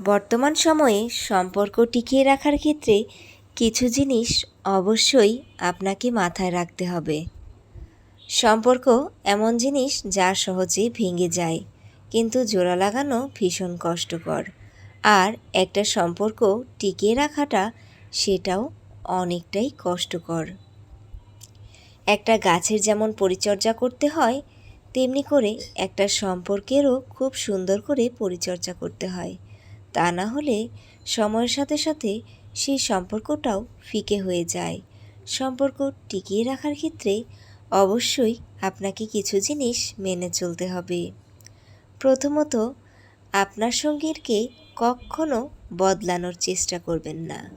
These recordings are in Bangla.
বর্তমান সময়ে সম্পর্ক টিকিয়ে রাখার ক্ষেত্রে কিছু জিনিস অবশ্যই আপনাকে মাথায় রাখতে হবে। সম্পর্ক এমন জিনিস যা সহজে ভেঙে যায়, কিন্তু জোড়া লাগানো ভীষণ কষ্টকর। আর একটা সম্পর্ক টিকিয়ে রাখাটা সেটাও অনেকটাই কষ্টকর। একটা গাছের যেমন পরিচর্যা করতে হয়, তেমনি করে একটা সম্পর্কেরও খুব সুন্দর করে পরিচর্যা করতে হয়। তা না হলে সময়ের সাথে সাথে সেই সম্পর্কটাও ফিকে হয়ে যায়। সম্পর্ক টিকিয়ে রাখার ক্ষেত্রে অবশ্যই আপনাকে কিছু জিনিস মেনে চলতে হবে। প্রথমত, আপনার সঙ্গীরকে কখনো বদলানোর চেষ্টা করবেন না।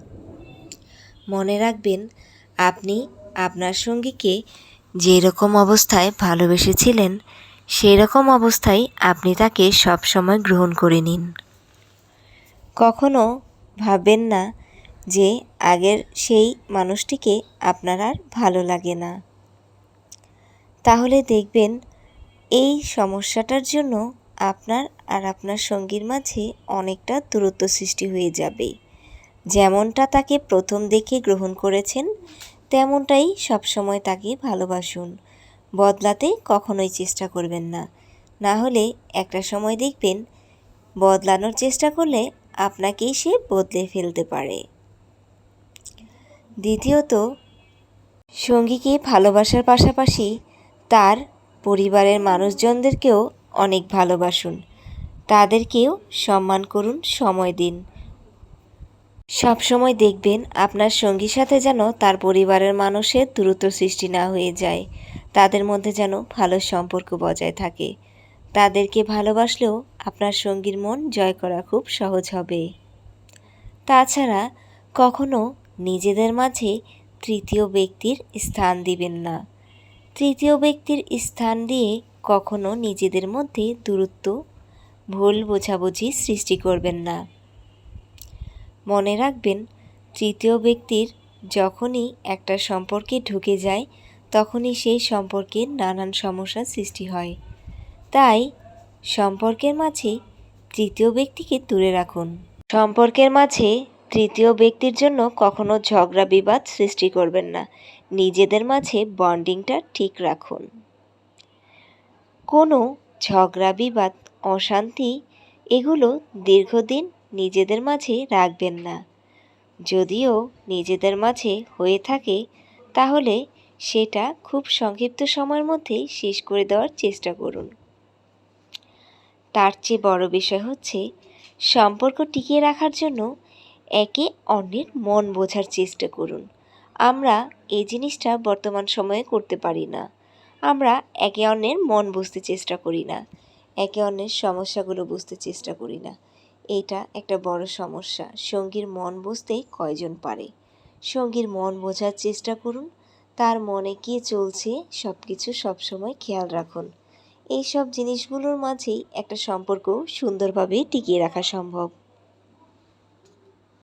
মনে রাখবেন, আপনি আপনার সঙ্গীকে যেরকম অবস্থায় ভালোবেসেছিলেন সেই রকম অবস্থায় আপনি তাকে সবসময় গ্রহণ করে নিন। কখনো ভাববেন না যে আগের সেই মানুষটিকে আপনার আর ভালো লাগে না। তাহলে দেখবেন এই সমস্যাটার জন্য আপনার আর আপনার সঙ্গীর মাঝে অনেকটা দূরত্ব সৃষ্টি হয়ে যাবে। যেমনটা তাকে প্রথম দেখে গ্রহণ করেছেন, তেমনটাই সবসময় তাকে ভালোবাসুন। বদলাতে কখনোই চেষ্টা করবেন না। না হলে একটা সময় দেখবেন, বদলানোর চেষ্টা করলে আপনাকেই সে বদলে ফেলতে পারে। দ্বিতীয়ত, সঙ্গীকে ভালোবাসার পাশাপাশি তার পরিবারের মানুষজনদেরকেও অনেক ভালোবাসুন। তাদেরকেও সম্মান করুন, সময় দিন। সব সময় দেখবেন আপনার সঙ্গীর সাথে যেন তার পরিবারের মানুষের দূরত্ব সৃষ্টি না হয়ে যায়। তাদের মধ্যে যেন ভালো সম্পর্ক বজায় থাকে। তাদেরকে ভালোবাসলেও আপনার সঙ্গীর মন জয় করা খুব সহজ হবে। তাছাড়া কখনো নিজেদের মাঝে তৃতীয় ব্যক্তির স্থান দিবেন না। তৃতীয় ব্যক্তির স্থান দিয়ে কখনো নিজেদের মধ্যে দূরত্ব, ভুল বোঝাবুঝি সৃষ্টি করবেন না। মনে রাখবেন, তৃতীয় ব্যক্তির যখনই একটা সম্পর্কে ঢুকে যায়, তখনই সেই সম্পর্কে নানান সমস্যার সৃষ্টি হয়। তাই সম্পর্কের মাঝে তৃতীয় ব্যক্তিকে দূরে রাখুন। সম্পর্কের মাঝে তৃতীয় ব্যক্তির জন্য কখনো ঝগড়া বিবাদ সৃষ্টি করবেন না। নিজেদের মাঝে বন্ডিংটা ঠিক রাখুন। কোনো ঝগড়া বিবাদ, অশান্তি এগুলো দীর্ঘদিন নিজেদের মাঝে রাখবেন না। যদিও নিজেদের মাঝে হয়ে থাকে, তাহলে সেটা খুব সংক্ষিপ্ত সময়ের মধ্যেই শেষ করে দেওয়ার চেষ্টা করুন। তার চেয়ে বড় বিষয় হচ্ছে, সম্পর্ক টিকিয়ে রাখার জন্য একে অন্যের মন বোঝার চেষ্টা করুন। আমরা এই জিনিসটা বর্তমান সময়ে করতে পারি না। আমরা একে অন্যের মন বুঝতে চেষ্টা করি না। একে অন্যের সমস্যাগুলো বুঝতে চেষ্টা করি না। এটা একটা বড় সমস্যা। সঙ্গীর মন বুঝতে কয়জন পারে? সঙ্গীর মন বোঝার চেষ্টা করুন। তার মনে কী চলছে সব কিছু সবসময় খেয়াল রাখুন। এই সব জিনিসগুলোর মাঝেই একটা সম্পর্ক সুন্দরভাবে টিকিয়ে রাখা সম্ভব।